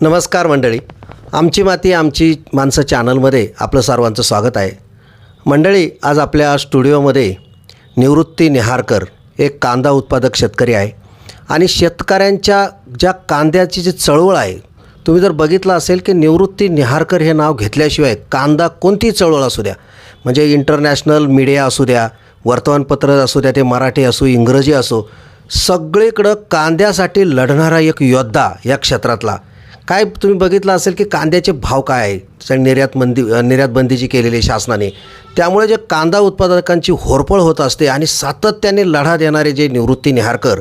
नमस्कार मंडळी. आमची माती आमची माणसं चॅनलमध्ये आपलं सर्वांचं स्वागत आहे. मंडळी आज आपल्या स्टुडिओमध्ये निवृत्ती निहारकर एक कांदा उत्पादक शेतकरी आहे. आणि शेतकऱ्यांच्या ज्या कांद्याची जी चळवळ आहे तुम्ही जर बघितलं असेल की निवृत्ती निहारकर हे नाव घेतल्याशिवाय कांदा कोणती चळवळ असू द्या. म्हणजे इंटरनॅशनल मीडिया असू द्या वर्तमानपत्र असू द्या ते मराठी असो इंग्रजी असो सगळीकडं कांद्यासाठी लढणारा एक योद्धा या क्षेत्रातला. काय तुम्ही बघितलं असेल की कांद्याचे भाव काय आहे? निर्यात बंदी निर्यात बंदी जी केलेली शासनाने. त्यामुळे जे कांदा उत्पादकांची होरपळ होत असते आणि सातत्याने लढा देणारे जे निवृत्ती निहारकर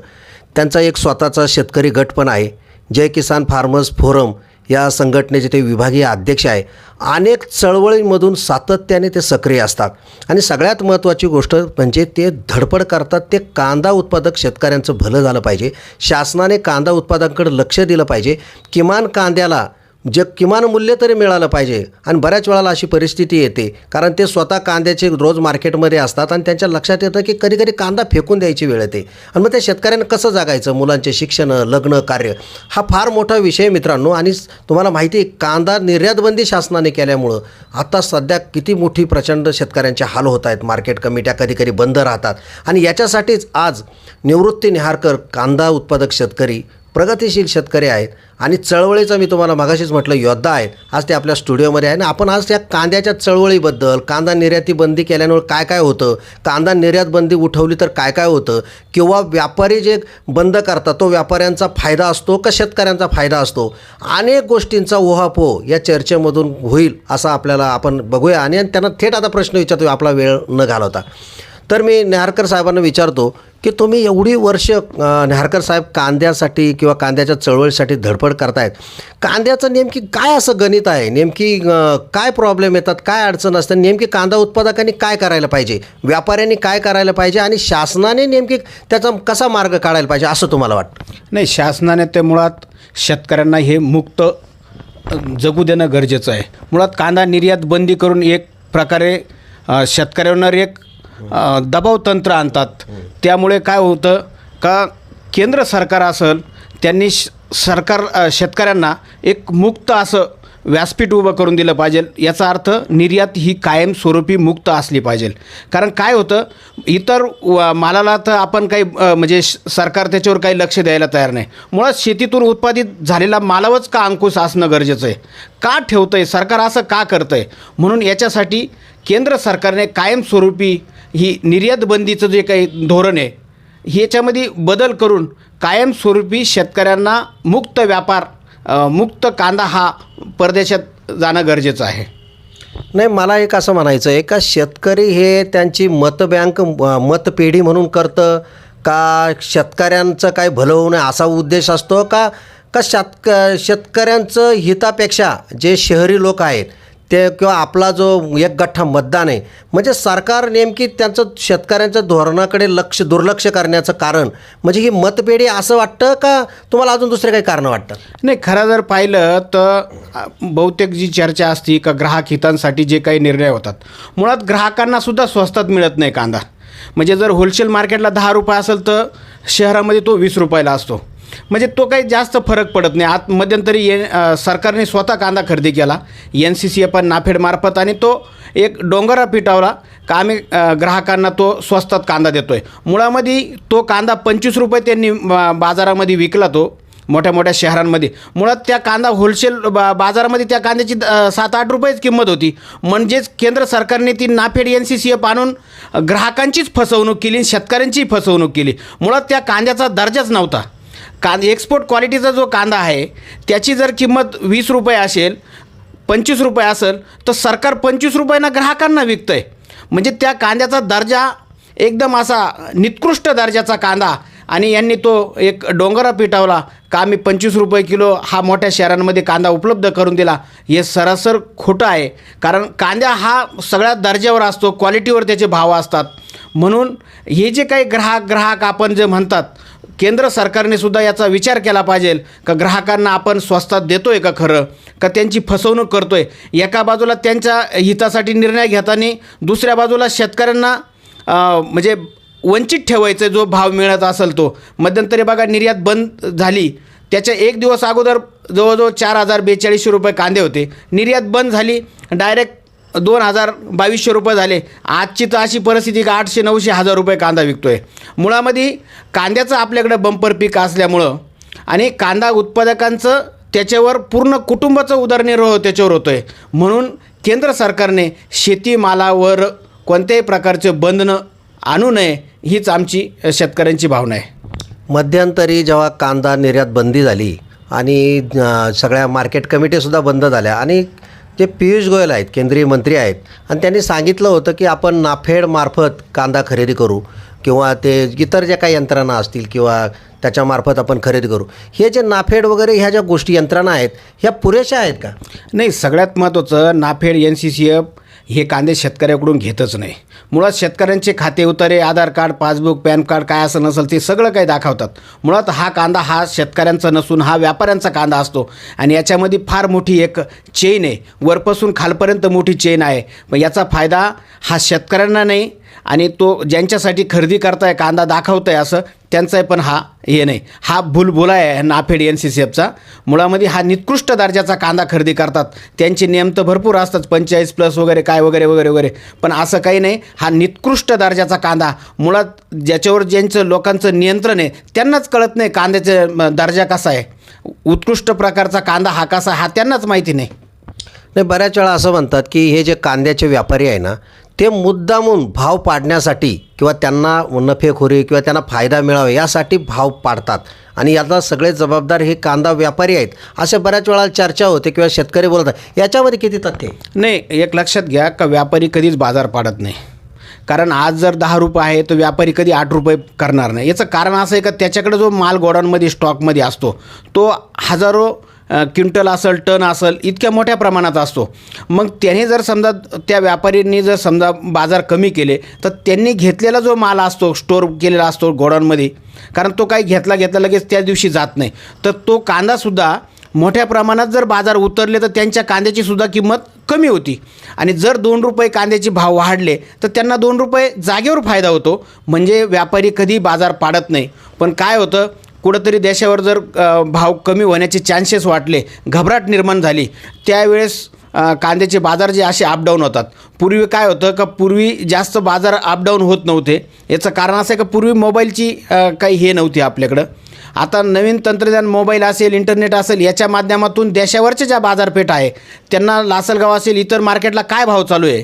त्यांचा एक स्वतःचा शेतकरी गट पण आहे. जय किसान फार्मर्स फोरम या संघटनेचे ते विभागीय अध्यक्ष आहे. अनेक चळवळींमधून सातत्याने ते सक्रिय असतात. आणि सगळ्यात महत्त्वाची गोष्ट म्हणजे ते धडपड करतात. ते कांदा उत्पादक शेतकऱ्यांचं भलं झालं पाहिजे. शासनाने कांदा उत्पादकांकडे लक्ष दिलं पाहिजे. किमान कांद्याला जे किमान मूल्य तरी मिळालं पाहिजे. आणि बऱ्याच वेळाला अशी परिस्थिती येते. कारण ते स्वतः कांद्याचे रोज मार्केटमध्ये असतात आणि त्यांच्या लक्षात येतं की कधी कधी कांदा फेकून द्यायची वेळ येते. आणि मग त्या शेतकऱ्यांना कसं जगायचं? मुलांचे शिक्षण लग्न कार्य. हा फार मोठा विषय मित्रांनो. आणि तुम्हाला माहिती आहे कांदा निर्यातबंदी शासनाने केल्यामुळं आता सध्या किती मोठी प्रचंड शेतकऱ्यांचे हाल होत आहेत. मार्केट कमिट्या कधी कधी बंद राहतात. आणि याच्यासाठीच आज निवृत्ती निहारकर कांदा उत्पादक शेतकरी प्रगतिशील शेतकरी आहेत आणि चळवळीचा मी तुम्हाला मगाशीच म्हटलं योद्धा आहेत. आज ते आपल्या स्टुडिओमध्ये आहे आणि आपण आज त्या कांद्याच्या चळवळीबद्दल कांदा निर्याती बंदी केल्यामुळे काय काय होतं कांदा निर्यात बंदी उठवली तर काय काय होतं किंवा व्यापारी जे बंद करतात तो व्यापाऱ्यांचा फायदा असतो का शेतकऱ्यांचा फायदा असतो? अनेक गोष्टींचा ओहापोह या चर्चेमधून होईल असा आपल्याला आपण बघूया. आणि त्यांना थेट आता प्रश्न विचारतो आपला वेळ न घालवता. तर मी नेहारकर साहेबांना विचारतो की तुम्ही एवढी वर्ष अं, साहेब कांद्यासाठी किंवा कांद्याच्या चळवळीसाठी धडपड करतायत. कांद्याचं नेमकी काय असं गणित आहे? नेमकी काय प्रॉब्लेम येतात? काय अडचण असतात नेमकी कांदा उत्पादकांनी काय करायला पाहिजे? व्यापाऱ्यांनी काय करायला पाहिजे? आणि शासनाने नेमकी त्याचा कसा मार्ग काढायला पाहिजे असं तुम्हाला वाटतं? नाही शासनाने ते मुळात शेतकऱ्यांना हे मुक्त जगू देणं गरजेचं आहे. मुळात कांदा निर्यात बंदी करून एक प्रकारे शेतकऱ्यांवर एक दबाव तंत्र आणतात. त्यामुळे काय होतं का केंद्र सरकार असेल त्यांनी श- सरकार शेतकऱ्यांना एक मुक्त असं व्यासपीठ उभं करून दिलं पाहिजे. याचा अर्थ निर्यात ही कायमस्वरूपी मुक्त असली पाहिजे. कारण काय होतं इतर व- मालाला तर आपण काही म्हणजे श- सरकार त्याच्यावर काही लक्ष द्यायला तयार नाही. मुळात शेतीतून उत्पादित झालेला मालावच का अंकुश असणं गरजेचं आहे? का ठेवतं आहे सरकार असं का करतं आहे म्हणून याच्यासाठी केंद्र सरकारने कायमस्वरूपी ही निर्यात बंदीचं जे काही धोरण आहे ह्याच्यामध्ये बदल करून कायमस्वरूपी शेतकऱ्यांना मुक्त व्यापार मुक्त कांदा हा परदेशात जाणं गरजेचं आहे. नाही मला एक असं म्हणायचं आहे का शेतकरी हे त्यांची मतबँक मतपेढी म्हणून करतं का शेतकऱ्यांचं काय भलं होऊ नये असा उद्देश असतो का का शेतक शेतकऱ्यांचं हितापेक्षा जे शहरी लोक आहेत ते किंवा आपला जो एक गठ्ठा मतदान आहे म्हणजे सरकार नेमकी त्यांचं शेतकऱ्यांच्या धोरणाकडे लक्ष दुर्लक्ष करण्याचं कारण म्हणजे ही मतपेढी असं वाटतं का तुम्हाला अजून दुसरे काही कारणं वाटतं? नाही खरं जर पाहिलं तर बहुतेक जी चर्चा असती का ग्राहक हितांसाठी जे काही निर्णय होतात मुळात ग्राहकांनासुद्धा स्वस्तात मिळत नाही कांदा. म्हणजे जर होलसेल मार्केटला दहा रुपये असेल तर शहरामध्ये तो वीस रुपयाला असतो. म्हणजे तो काही जास्त फरक पडत नाही. आत मध्यंतरी ये सरकारने स्वतः कांदा खरेदी केला. एन सी सी पण नाफेडमार्फत आणि तो एक डोंगरा पिटावला. का आम्ही ग्राहकांना तो स्वस्तात कांदा देतो आहे मुळामध्ये तो कांदा पंचवीस रुपये त्यांनी बाजारामध्ये विकला तो मोठ्या मोठ्या शहरांमध्ये. मुळात त्या कांदा होलसेल बा बाजारामध्ये त्या कांद्याची सात आठ रुपयेच किंमत होती. म्हणजेच केंद्र सरकारने ती NAFED N C C F आणून ग्राहकांचीच फसवणूक केली आणि शेतकऱ्यांचीही फसवणूक केली. मुळात त्या कांद्याचा दर्जाच नव्हता. कांद एक्सपोर्ट क्वालिटीचा जो कांदा आहे त्याची जर किंमत वीस रुपये असेल पंचवीस रुपये असेल तर सरकार पंचवीस रुपयांना ग्राहकांना विकतं आहे म्हणजे त्या कांद्याचा दर्जा एकदम असा निकृष्ट दर्जाचा कांदा आणि यांनी तो एक डोंगरा पिटावला का आम्ही पंचवीस रुपये किलो हा मोठ्या शहरांमध्ये कांदा उपलब्ध करून दिला हे सरासर खोटं आहे. कारण कांदा हा सगळ्या दर्जावर असतो क्वालिटीवर त्याचे भाव असतात. म्हणून हे जे काही ग्राहक ग्राहक आपण जे म्हणतात केंद्र सरकारने सुद्धा याचा विचार केला पाहिजे का ग्राहकांना आपण स्वस्तात देतोय का खरं? का त्यांची फसवणूक करतोय? एका बाजूला त्यांच्या हितासाठी निर्णय घेताना दुसऱ्या बाजूला शेतकऱ्यांना म्हणजे वंचित ठेवायचं जो भाव मिळत असेल तो. मध्यंतरी बघा निर्यात बंद झाली. त्याच्या एक दिवस अगोदर जवळजवळ चार हजार बेचाळीसशे रुपये कांदे होते. निर्यात बंद झाली. डायरेक्ट दोन हजार बावीसशे रुपये झाले. आजची तर अशी परिस्थिती का आठशे नऊशे हजार रुपये कांदा विकतो आहे मुळामध्ये कांद्याचं आपल्याकडं बंपर पीक असल्यामुळं आणि कांदा उत्पादकांचं त्याच्यावर पूर्ण कुटुंबाचं उदरनिर्वाह त्याच्यावर होतो आहे म्हणून केंद्र सरकारने शेतीमालावर कोणत्याही प्रकारचे बंधनं आणू नये हीच आमची शेतकऱ्यांची भावना आहे. मध्यंतरी जेव्हा कांदा निर्यात बंदी झाली आणि सगळ्या मार्केट कमिटीसुद्धा बंद झाल्या आणि जे पियुष गोयल आहेत केंद्रीय मंत्री आहेत. आणि त्यांनी सांगितलं होतं की आपण नाफेडमार्फत कांदा खरेदी करू किंवा ते इतर ज्या काही यंत्रणा असतील किंवा त्याच्यामार्फत आपण खरेदी करू. हे जे नाफेड वगैरे ह्या ज्या गोष्टी यंत्रणा आहेत ह्या पुरेशा आहेत का? नाही सगळ्यात महत्त्वाचं NAFED N C C F हे कांदे शेतकऱ्याकडून घेतच नाही. मुळात शेतकऱ्यांचे खाते उतारे Aadhaar card passbook PAN card काय असं नसेल ते सगळं काही दाखवतात. मुळात हा कांदा हा शेतकऱ्यांचा नसून हा व्यापाऱ्यांचा कांदा असतो. आणि याच्यामध्ये फार मोठी एक चेन आहे. वरपासून खालपर्यंत मोठी चेन आहे. मग याचा फायदा हा शेतकऱ्यांना नाही आणि तो ज्यांच्यासाठी खरेदी करताय कांदा दाखवताय असं त्यांचाही पण हा हे नाही. हा भुलभुला आहे नाफेड एन सी सी एफचा. मुळामध्ये हा निकृष्ट दर्जाचा कांदा खरेदी करतात. त्यांचे नियम तर भरपूर असतात पंचेचाळीस प्लस वगैरे काय वगैरे वगैरे वगैरे. पण असं काही नाही. हा निकृष्ट दर्जाचा कांदा. मुळात ज्याच्यावर ज्यांचं लोकांचं नियंत्रण आहे त्यांनाच कळत नाही कांद्याचा दर्जा कसा आहे. उत्कृष्ट प्रकारचा कांदा हा कसा हा त्यांनाच माहिती नाही. नाही बऱ्याच वेळा असं म्हणतात की हे जे कांद्याचे व्यापारी आहे ना ते मुद्दामून भाव पाडण्यासाठी किंवा त्यांना नफेखोरी किंवा त्यांना फायदा मिळावा यासाठी भाव पाडतात. आणि याचा सगळे जबाबदार हे कांदा व्यापारी आहेत. अशा बऱ्याच वेळा चर्चा होते किंवा शेतकरी बोलतात याच्यामध्ये किती तथ्य नाही एक लक्षात घ्या का व्यापारी कधीच बाजार पाडत नाही. कारण आज जर दहा रुपये आहे तर व्यापारी कधी आठ रुपये करणार नाही. याचं कारण असं आहे का त्याच्याकडे जो माल गोडाऊनमध्ये स्टॉकमध्ये असतो तो हजारो क्विंटल असेल टन असेल इतक्या मोठ्या प्रमाणात असतो. मग त्याने जर समजा त्या व्यापारींनी जर समजा बाजार कमी केले तर त्यांनी घेतलेला जो माल असतो स्टोअर केलेला असतो गोडाऊनमध्ये कारण तो काही घेतला घेतला लगेच त्या दिवशी जात नाही. तर तो कांदासुद्धा मोठ्या प्रमाणात जर बाजार उतरले तर त्यांच्या कांद्याची सुद्धा किंमत कमी होती. आणि जर दोन रुपये कांद्याचे भाव वाढले तर त्यांना दोन रुपये जागेवर फायदा होतो. म्हणजे व्यापारी कधी बाजार पाडत नाही. पण काय होतं कुठंतरी देशावर जर भाव कमी होण्याचे चान्सेस वाटले घबराट निर्माण झाली त्यावेळेस कांद्याचे बाजार जे असे अपडाऊन होतात. पूर्वी काय होतं का पूर्वी जास्त बाजार अपडाऊन होत नव्हते. याचं कारण असं आहे का पूर्वी मोबाईलची काही हे नव्हती आपल्याकडं. आता नवीन तंत्रज्ञान मोबाईल असेल इंटरनेट असेल याच्या माध्यमातून देशावरच्या ज्या बाजारपेठ आहे त्यांना लासलगाव असेल इतर मार्केटला काय भाव चालू आहे?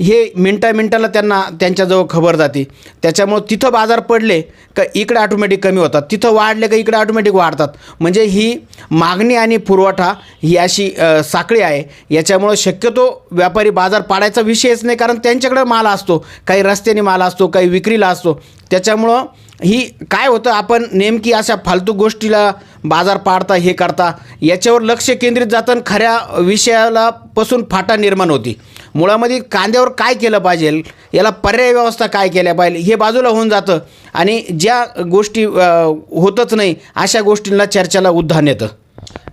हे मिनटा मिनटाला त्यांना त्यांच्याजवळ खबर जाते. त्याच्यामुळं तिथं बाजार पडले का इकडे ऑटोमॅटिक कमी होतात. तिथं वाढले का इकडे ऑटोमॅटिक वाढतात. म्हणजे ही मागणी आणि पुरवठा ही अशी साखळी आहे. याच्यामुळं शक्यतो व्यापारी बाजार पाडायचा विषयच नाही कारण त्यांच्याकडे माल असतो. काही रस्त्याने माल असतो काही विक्रीला असतो. त्याच्यामुळं ही काय होतं? आपण नेमकी अशा फालतू गोष्टीला बाजार पाडता हे करता याच्यावर लक्ष केंद्रित जातं आणि खऱ्या विषयाला पासून फाटा निर्माण होती. मुळामध्ये कांद्यावर काय केलं पाहिजे? याला पर्याय व्यवस्था काय केल्या पाहिजे? हे बाजूला होऊन जातं आणि ज्या गोष्टी होतच नाही अशा गोष्टींना चर्चेला उद्धान येतं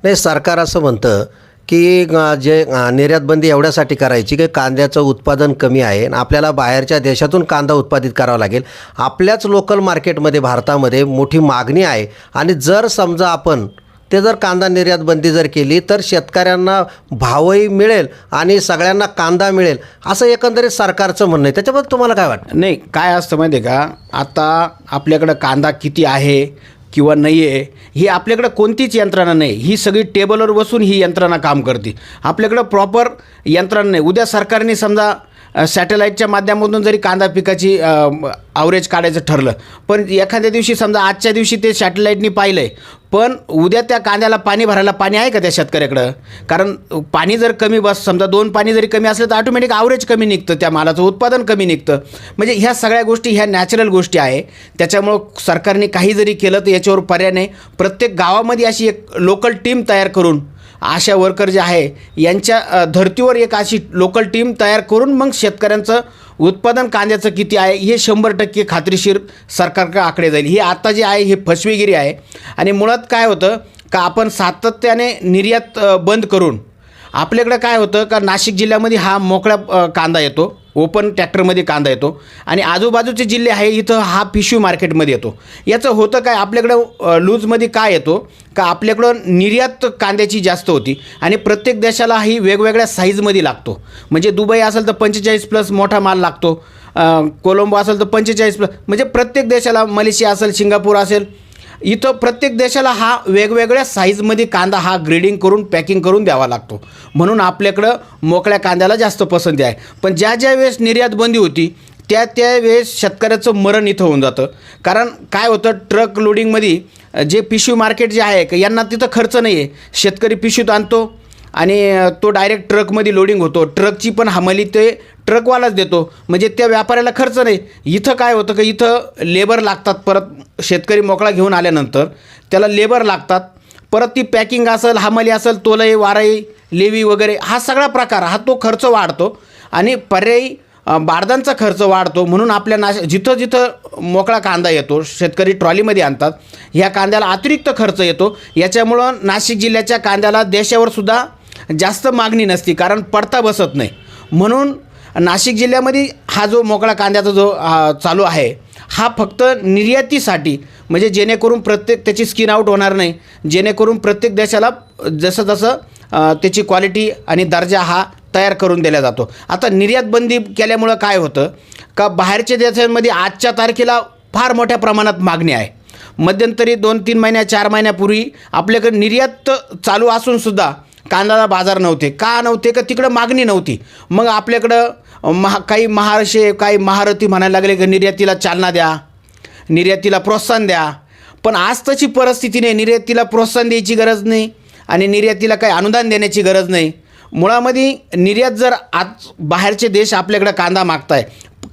नाही सरकार असं म्हणतं की जे निर्यातबंदी निर्यात बंदी एवढ्यासाठी करायची की कांद्याचं उत्पादन कमी आहे आणि आपल्याला बाहेरच्या देशातून कांदा उत्पादित करावा लागेल. आपल्याच लोकल मार्केटमध्ये भारतामध्ये मोठी मागणी आहे. आणि जर समजा आपण ते जर कांदा निर्यात बंदी जर केली तर शेतकऱ्यांना भावही मिळेल आणि सगळ्यांना कांदा मिळेल असं एकंदरीत सरकारचं म्हणणं आहे. त्याच्याबद्दल तुम्हाला काय वाटतं? नाही काय असतं माहिती आहे का? आता आपल्याकडं कांदा किती आहे? किंवा नाही आहे ही आपल्याकडं कोणतीच यंत्रणा नाही. ही सगळी टेबलवर बसून ही यंत्रणा काम करते. आपल्याकडं प्रॉपर यंत्रणा नाही. उद्या सरकारने समजा सॅटेलाईटच्या माध्यमातून जरी कांदा पिकाची आवरेज काढायचं ठरलं पण एखाद्या दिवशी समजा आजच्या दिवशी ते सॅटेलाईटनी पाहिलं आहे पण उद्या त्या कांद्याला पाणी भरायला पाणी आहे का त्या शेतकऱ्याकडं? कारण पाणी जर कमी बस समजा दोन पाणी जरी कमी असलं तर ऑटोमॅटिक आवरेज कमी निघतं त्या मालाचं उत्पादन कमी निघतं. म्हणजे ह्या सगळ्या गोष्टी ह्या नॅचरल गोष्टी आहे. त्याच्यामुळं सरकारने काही जरी केलं तर याच्यावर पर्याय नाही. प्रत्येक गावामध्ये अशी एक लोकल टीम तयार करून आशा वर्कर जे आहे यांच्या धर्तीवर एक अशी लोकल टीम तयार करून मग शेतकऱ्यांचं उत्पादन कांद्याचं किती आहे हे शंभर टक्के खात्रीशीर सरकारकडे आकडे जाईल. हे आता जे आहे हे फसवेगिरी आहे. आणि मुळात काय होतं का आपण सातत्याने निर्यात बंद करून आपल्याकडं काय होतं का नाशिक जिल्ह्यामध्ये हा मोकळा कांदा येतो. ओपन ट्रॅक्टरमध्ये कांदा येतो. आणि आजूबाजूचे जिल्हे आहे इथं हा पिशवी मार्केटमध्ये येतो. याचं होतं काय आपल्याकडं लूजमध्ये काय येतो का आपल्याकडं निर्यात कांद्याची जास्त होती. आणि प्रत्येक देशाला ही वेगवेगळ्या साईजमध्ये लागतो. म्हणजे दुबई असेल तर पंचेचाळीस प्लस मोठा माल लागतो. कोलंबो असेल तर पंचेचाळीस प्लस म्हणजे प्रत्येक देशाला मलेशिया असेल सिंगापूर असेल इथं प्रत्येक देशाला हा वेगवेगळ्या साईजमध्ये कांदा हा ग्रेडिंग करून पॅकिंग करून द्यावा लागतो. म्हणून आपल्याकडं मोकळ्या कांद्याला जास्त पसंती आहे. पण ज्या ज्या वेळेस निर्यात बंदी होती त्या त्या वेळेस शेतकऱ्याचं मरण इथं होऊन जातं. कारण काय होतं ट्रक लोडिंगमध्ये जे पिशवी मार्केट जे आहे का यांना तिथं खर्च नाही आहे शेतकरी पिशवीत आणतो आणि तो डायरेक्ट ट्रकमध्ये लोडिंग होतो. ट्रकची पण हमाली ते ट्रकवालाच देतो. म्हणजे त्या व्यापाऱ्याला खर्च नाही. इथं काय होतं का इथं लेबर लागतात परत शेतकरी मोकळा घेऊन आल्यानंतर. त्याला लेबर लागतात. परत ती पॅकिंग असेल हमाली असेल तोलई वाराई लेवी वगैरे हा सगळा प्रकार हा तो खर्च वाढतो. आणि पर्यायी बारदांचा खर्च वाढतो. म्हणून आपल्या नाश जिथं जिथं मोकळा कांदा येतो शेतकरी ट्रॉलीमध्ये आणतात ह्या कांद्याला अतिरिक्त खर्च येतो. याच्यामुळं नाशिक जिल्ह्याच्या कांद्याला देशावर सुद्धा जास्त मागणी नसती कारण पडता बसत नाही. म्हणून नाशिक जिल्ह्यामध्ये हा जो मोकळा कांद्याचा जो चालू आहे हा फक्त निर्यातीसाठी म्हणजे जेणेकरून प्रत्येक त्याची स्किन आउट होणार नाही. जेणेकरून प्रत्येक देशाला जसं जसं त्याची क्वालिटी आणि दर्जा हा तयार करून दिला जातो. आता निर्यात बंदी केल्यामुळं काय होतं का बाहेरच्या देशांमध्ये आजच्या तारखेला फार मोठ्या प्रमाणात मागणी आहे. मध्यंतरी दोन तीन महिन्या चार महिन्यापूर्वी आपल्याकडे निर्यात चालू असूनसुद्धा कांद्याला बाजार नव्हते. का नव्हते? का तिकडं मागणी नव्हती. मग आपल्याकडं महा काही महारशे काही महारथी म्हणायला लागले की निर्यातीला चालना द्या निर्यातीला प्रोत्साहन द्या. पण आज तशी परिस्थिती नाही. निर्यातीला प्रोत्साहन द्यायची गरज नाही आणि निर्यातीला काही अनुदान देण्याची गरज नाही. मुळामध्ये निर्यात जर आज बाहेरचे देश आपल्याकडे कांदा मागताय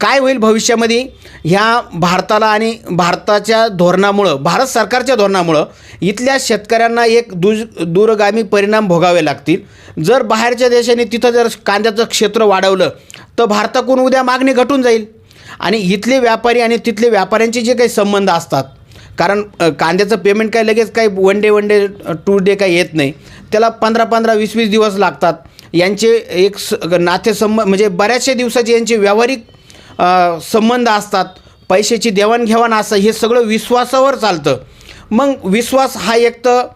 काय होईल भविष्यामध्ये? ह्या भारताला आणि भारताच्या धोरणामुळं भारत सरकारच्या धोरणामुळं इथल्या शेतकऱ्यांना एक दु दूरगामी परिणाम भोगावे लागतील. जर बाहेरच्या देशाने तिथं जर कांद्याचं क्षेत्र वाढवलं तर भारताकडून उद्या मागणी घटून जाईल. आणि इथले व्यापारी आणि तिथले व्यापाऱ्यांचे जे काही संबंध असतात कारण कांद्याचं पेमेंट काय लगेच काही one day one day two day काही येत नाही. त्याला पंधरा पंधरा वीस वीस दिवस लागतात. यांचे एक स नातेसंबंध म्हणजे बऱ्याचशा दिवसाचे यांचे व्यावहारिक संबंध असतात पैशाची देवाणघेवाण असं हे सगळं विश्वासावर चालतं. मग विश्वास हा एक तर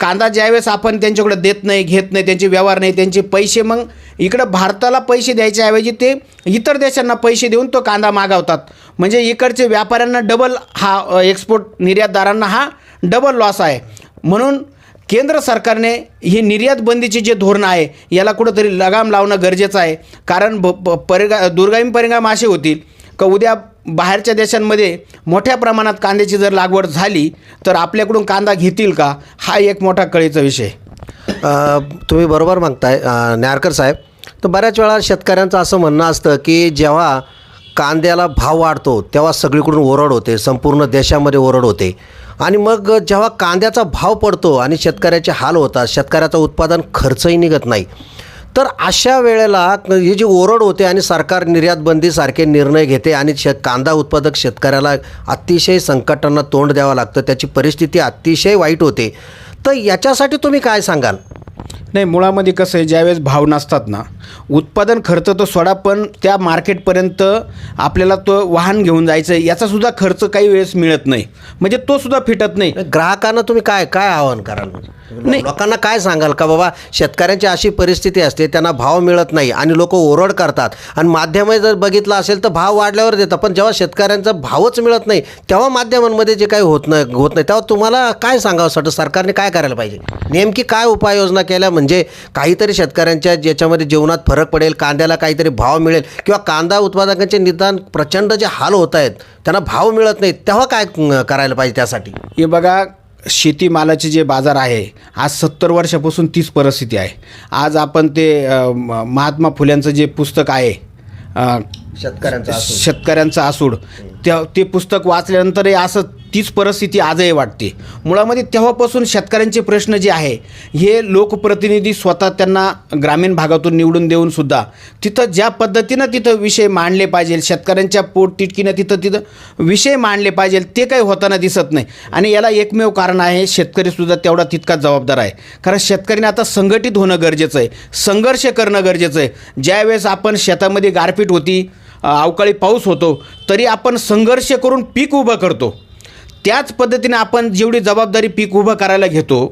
कांदा ज्यावेळेस आपण त्यांच्याकडे देत नाही घेत नाही त्यांचे व्यवहार नाही त्यांचे पैसे मग इकडं भारताला पैसे द्यायच्याऐवजी ते इतर देशांना पैसे देऊन तो कांदा मागवतात. म्हणजे इकडचे व्यापाऱ्यांना डबल हा एक्सपोर्ट निर्यातदारांना हा डबल लॉस आहे. म्हणून केंद्र सरकारने ही निर्यात बंदीचे जे धोरण आहे याला कुठंतरी लगाम लावणं गरजेचं आहे. कारण ब प- परिगा दुर्गामी परिणाम असे होतील का उद्या बाहेरच्या देशांमध्ये मोठ्या प्रमाणात कांद्याची जर लागवड झाली तर आपल्याकडून कांदा घेतील का? हा एक मोठा कळीचा विषय. तुम्ही बरोबर मागताय न्यारकर साहेब. तर बऱ्याच वेळा शेतकऱ्यांचं असं म्हणणं असतं की जेव्हा कांद्याला भाव वाढतो तेव्हा सगळीकडून ओरड होते संपूर्ण देशामध्ये ओरड होते. आणि मग जेव्हा कांद्याचा भाव पडतो आणि शेतकऱ्याचे हाल होतात शेतकऱ्याचं उत्पादन खर्चही निघत नाही. तर अशा वेळेला ही जी ओरड होते आणि सरकार निर्यात बंदीसारखे निर्णय घेते आणि शेत कांदा उत्पादक शेतकऱ्याला अतिशय संकटांना तोंड द्यावं लागतं त्याची परिस्थिती अतिशय वाईट होते. तर याच्यासाठी तुम्ही काय सांगाल? नाही मुळामध्ये कसं आहे ज्यावेळेस भाव नसतात ना उत्पादन खर्च तो सोडा पण त्या मार्केटपर्यंत आपल्याला तो वाहन घेऊन जायचं आहे याचासुद्धा खर्च काही वेळेस मिळत नाही. म्हणजे तो सुद्धा फिटत नाही. ग्राहकांना तुम्ही काय काय आवाहन कराल? नाही. लोकांना काय सांगाल का बाबा शेतकऱ्यांची अशी परिस्थिती असते त्यांना भाव मिळत नाही आणि लोक ओरड करतात. आणि माध्यमे जर बघितलं असेल तर भाव वाढल्यावर देतात पण जेव्हा शेतकऱ्यांचा भावच मिळत नाही तेव्हा माध्यमांमध्ये जे काही होत नाही होत नाही तेव्हा तुम्हाला काय सांगावं? वाटतं सरकारने काय करायला पाहिजे? नेमकी काय उपाययोजना केल्या म्हणजे? काहीतरी शेतकऱ्यांच्या ज्याच्यामध्ये जीवनात फरक पडेल कांद्याला काहीतरी भाव मिळेल किंवा कांदा उत्पादकांचे निदान प्रचंड जे हाल होत आहेत त्यांना भाव मिळत नाही तेव्हा काय करायला पाहिजे त्यासाठी? हे बघा शेतीमालाचे जे बाजार आहे आज सत्तर वर्षापासून तीच परिस्थिती आहे. आज आपण ते महात्मा फुल्यांचं जे पुस्तक आहे शेतकऱ्यांचा शेतकऱ्यांचं आसूड त्या ते पुस्तक वाचल्यानंतरही असं तीच परिस्थिती आजही वाटते. मुळामध्ये तेव्हापासून शेतकऱ्यांचे प्रश्न जे आहे हे लोकप्रतिनिधी स्वतः त्यांना ग्रामीण भागातून निवडून देऊन सुद्धा तिथं ज्या पद्धतीनं तिथं विषय मांडले पाहिजे शेतकऱ्यांच्या पोट तिटकीनं तिथं तिथं विषय मांडले पाहिजे ते काही होताना दिसत नाही. आणि याला एकमेव कारण आहे शेतकरीसुद्धा तेवढा तितकाच जबाबदार आहे. कारण शेतकऱ्यांनी आता संघटित होणं गरजेचं आहे संघर्ष करणं गरजेचं आहे. ज्यावेळेस आपण शेतामध्ये गारपीट होती अवकाळी पाऊस होतो तरी आपण संघर्ष करून पीक उभं करतो. त्याच पद्धतीने आपण जेवढी जबाबदारी पीक उभं करायला घेतो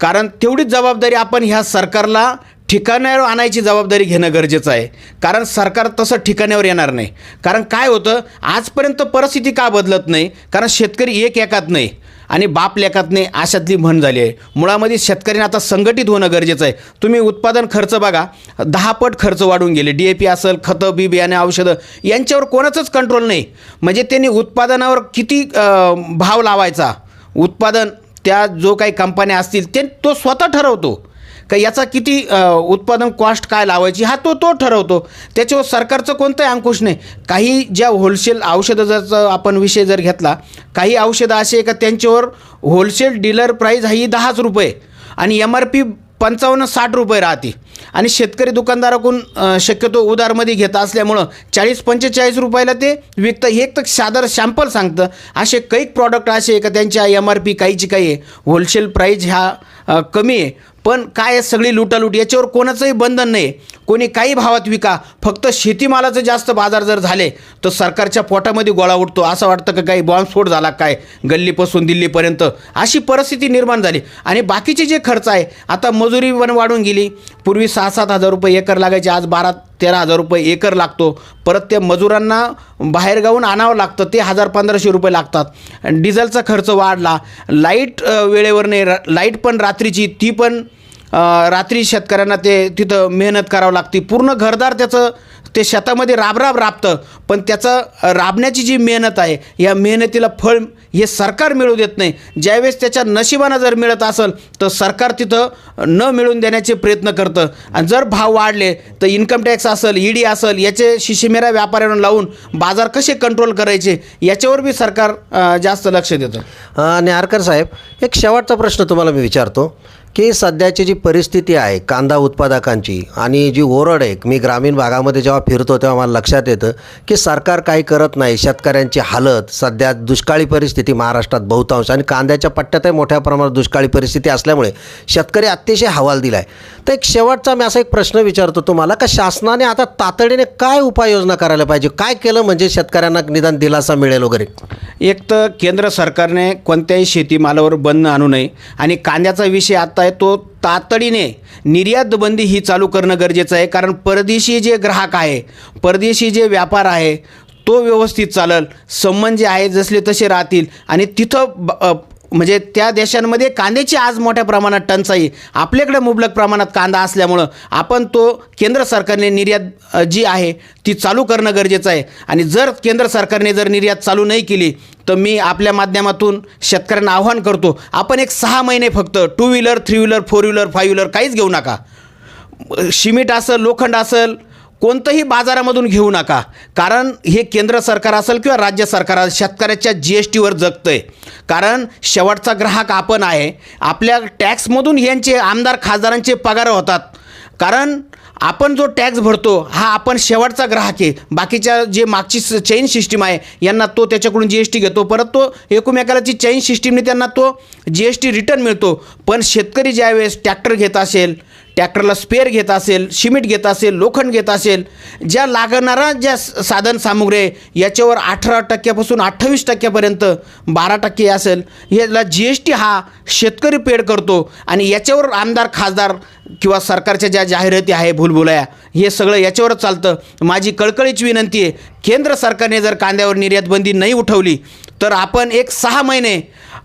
कारण तेवढीच जबाबदारी आपण ह्या सरकारला ठिकाण्यावर आणायची जबाबदारी घेणं गरजेचं आहे. कारण सरकार तसं ठिकाण्यावर येणार नाही. कारण काय होतं आजपर्यंत परिस्थिती का बदलत नाही? कारण शेतकरी एक एकात नाही. आणि बाप लेखात नाही अशातली म्हण झाली आहे. मुळामध्ये शेतकऱ्यांना आता संघटित होणं गरजेचं आहे. तुम्ही उत्पादन खर्च बघा दहा पट खर्च वाढून गेले. डी ए पी असेल खतं बी बियाणे औषधं यांच्यावर कोणाचंच कंट्रोल नाही. म्हणजे त्यांनी उत्पादनावर किती भाव लावायचा? उत्पादन त्या जो काही कंपन्या असतील ते तो स्वतः ठरवतो. का याचा किती उत्पादन कॉस्ट काय लावायची हा तो तो ठरवतो. त्याच्यावर सरकारचं कोणतंही अंकुश नाही. काही ज्या होलसेल औषधं जर आपण विषय जर घेतला काही औषधं असे का त्यांच्यावर होलसेल डीलर प्राईज ही दहाच रुपये आणि एम आर पी पंचावन्न साठ रुपये राहते. आणि शेतकरी दुकानदाराकडून शक्यतो उदारमध्ये घेत असल्यामुळं चाळीस पंचेचाळीस रुपयाला ते विकतं. हे एक तर साधारण शॅम्पल सांगतं. असे काही प्रॉडक्ट असे का त्यांच्या एम आर पी काहीची काही आहे. होलसेल प्राईज ह्या कमी आहे. पण काय आहे, सगळी लुटालूट? याच्यावर कोणाचंही बंधन नाही. कोणी काही भावात विका फक्त शेतीमालाचं जास्त बाजार जर झाले तर सरकारच्या पोटामध्ये गोळा उठतो. असं वाटतं का काही बॉम्बस्फोट झाला काय? गल्लीपासून दिल्लीपर्यंत. अशी परिस्थिती निर्माण झाली. आणि बाकीचे जे खर्च आहे आता मजुरी पण वाढून गेली. पूर्वी सहा सात हजार रुपये एकर लागायचे आज बारा तेरा हजार रुपये एकर लागतो. परत त्या मजुरांना बाहेर गावून आणावं लागतं. ते हजार पंधराशे रुपये लागतात. डिझेलचा खर्च वाढला. लाइट वेळेवर नाही लाइट पण रात्रीची ती पण रात्री शेतकऱ्यांना ते तिथं मेहनत करावं लागते. पूर्ण घरदार त्याचं ते शेतामध्ये राबराब राबतं. पण त्याचं राबण्याची जी मेहनत आहे या मेहनतीला फळ हे सरकार मिळू देत नाही. ज्यावेळेस त्याच्या नशिबानं जर मिळत असेल तर सरकार तिथं न मिळून देण्याचे प्रयत्न करतं. आणि जर भाव वाढले तर इन्कम टॅक्स असेल ईडी असेल याचे शिशिमेरा व्यापाऱ्यांना लावून बाजार कसे कंट्रोल करायचे याच्यावर बी सरकार जास्त लक्ष देतं. आणि आरकर साहेब एक शेवटचा प्रश्न तुम्हाला मी विचारतो. की सध्याची जी परिस्थिती आहे कांदा उत्पादकांची आणि जी ओरड आहे मी ग्रामीण भागामध्ये जेव्हा फिरतो तेव्हा मला लक्षात येतं की सरकार काही करत नाही. शेतकऱ्यांची हालत सध्या दुष्काळी परिस्थिती महाराष्ट्रात बहुतांश आणि कांद्याच्या पट्ट्यातही मोठ्या प्रमाणात दुष्काळी परिस्थिती असल्यामुळे शेतकरी अतिशय हवाल दिला आहे तर एक शेवटचा मी असा एक प्रश्न विचारतो तुम्हाला का शासनाने आता तातडीने काय उपाययोजना करायला पाहिजे? काय केलं म्हणजे शेतकऱ्यांना निदान दिलासा मिळेल वगैरे? एक तर केंद्र सरकारने कोणत्याही शेतीमालावर बंद आणू नये आणि कांद्याचा विषय आत्ता आहे तो तातडीने निर्यात बंदी ही चालू करणं गरजेचं आहे. कारण परदेशी जे ग्राहक आहे परदेशी जे व्यापार आहे तो व्यवस्थित चालल. संबंध जे आहे जसले तसे राहतील. आणि तिथं ब- म्हणजे त्या देशांमध्ये कांद्याची आज मोठ्या प्रमाणात टंचाई. आपल्याकडे मुबलक प्रमाणात कांदा असल्यामुळं आपण तो केंद्र सरकारने निर्यात जी आहे ती चालू करणं गरजेचं आहे. आणि जर केंद्र सरकारने जर निर्यात चालू नाही केली तर मी आपल्या माध्यमातून शेतकऱ्यांना आव्हान करतो आपण एक सहा महिने फक्त two wheeler three wheeler four wheeler five wheeler काहीच घेऊ नका. शिमिट असेल लोखंड असेल कोणतंही बाजारामधून घेऊ नका. कारण हे केंद्र सरकार असेल किंवा राज्य सरकार असेल शेतकऱ्याच्या जी एस टीवर जगतं आहे कारण शेवटचा ग्राहक आपण आहे. आपल्या टॅक्समधून यांचे आमदार खासदारांचे पगार होतात. कारण आपण जो टॅक्स भरतो हा आपण शेवटचा ग्राहक आहे. बाकीच्या जे मागची चेन सिस्टीम आहे यांना तो त्याच्याकडून जी एस टी घेतो. परत तो एकमेकाला जी चेन सिस्टीमने त्यांना तो जी एस टी रिटर्न मिळतो. पण शेतकरी ज्यावेळेस ट्रॅक्टर घेत असेल ट्रॅक्टरला स्पेअर घेत असेल सिमेंट घेत असेल लोखंड घेत असेल ज्या लागणारा ज्या स- साधन सामुग्री आहे याच्यावर अठरा टक्क्यापासून अठ्ठावीस टक्क्यापर्यंत बारा टक्के असेल. याला जी एस टी हा शेतकरी पेड करतो आणि याच्यावर आमदार खासदार किंवा सरकारच्या ज्या जाहिराती आहे भूलभुलाया हे सगळं याच्यावरच चालतं. माझी कळकळीची विनंती आहे केंद्र सरकारने जर कांद्यावर निर्यात बंदी नाही उठवली तर आपण एक सहा महिने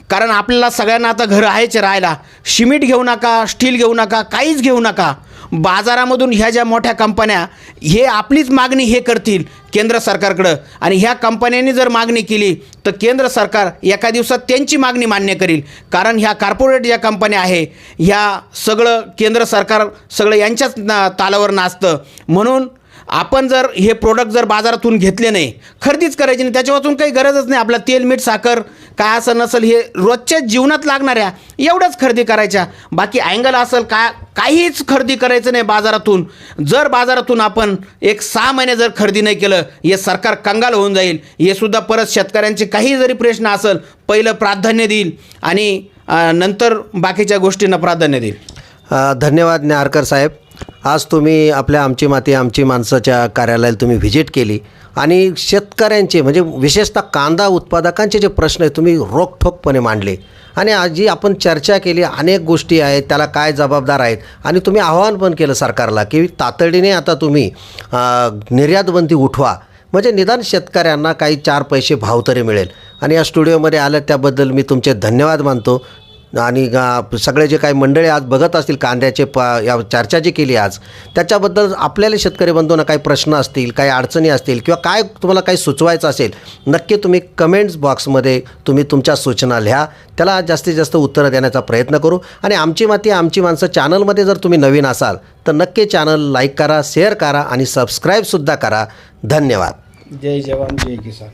कारण आपल्याला सगळ्यांना आता घर आहेच राहायला. शिमिट घेऊ नका स्टील घेऊ नका काहीच घेऊ नका. बाजारामधून ह्या ज्या मोठ्या कंपन्या हे आपलीच मागणी हे करतील केंद्र सरकारकडं. आणि ह्या कंपन्यांनी जर मागणी केली तर केंद्र सरकार एका दिवसात त्यांची मागणी मान्य करील. कारण ह्या कॉर्पोरेट ज्या कंपन्या आहे ह्या सगळं केंद्र सरकार सगळं यांच्याच ना तालावर नाचतं. म्हणून आपण जर हे प्रोडक्ट जर बाजारातून घेतले नाही खरेदीच करायची नाही त्याच्यापासून काही गरजच नाही. आपला तेल मीठ साखर काय असं नसेल हे रोजच्या जीवनात लागणाऱ्या एवढंच खरेदी करायच्या. बाकी अँगल असेल का काहीच खरेदी करायचं नाही बाजारातून. जर बाजारातून आपण एक सहा महिने जर खरेदी नाही केलं हे सरकार कंगाल होऊन जाईल. हे सुद्धा परत शेतकऱ्यांचे काही जरी प्रश्न असेल पहिलं प्राधान्य देईल आणि नंतर बाकीच्या गोष्टींना प्राधान्य देईल. धन्यवाद न्याहारकर साहेब. आज तुम्ही आपल्या आमची माती आमची माणसाच्या कार्यालयाला तुम्ही व्हिजिट केली. आणि शेतकऱ्यांचे म्हणजे विशेषतः कांदा उत्पादकांचे जे प्रश्न आहेत तुम्ही रोखठोकपणे मांडले. आणि आज जी आपण चर्चा केली अनेक गोष्टी आहेत त्याला काय जबाबदार आहेत आणि तुम्ही आवाहन पण केलं सरकारला की तातडीने आता तुम्ही निर्यातबंदी उठवा. म्हणजे निदान शेतकऱ्यांना काही चार पैसे भाव तरी मिळेल. आणि या स्टुडिओमध्ये आलं त्याबद्दल मी तुमचे धन्यवाद मानतो. आणि सगळे जे काही मंडळी आज बघत असतील कांद्याचे प या चर्चा जी केली आज त्याच्याबद्दल आपल्याला शेतकरी बंधूंना काही प्रश्न असतील काही अडचणी असतील किंवा काय तुम्हाला काही सुचवायचं असेल नक्की तुम्ही कमेंट्स बॉक्समध्ये तुम्ही तुमच्या सूचना लिहा. त्याला जास्तीत जास्त उत्तरं देण्याचा प्रयत्न करू. आणि आमची माती आमची माणसं चॅनलमध्ये जर तुम्ही नवीन असाल तर नक्की चॅनल लाईक करा शेअर करा आणि सबस्क्राईबसुद्धा करा. धन्यवाद. जय जवान जय किसान.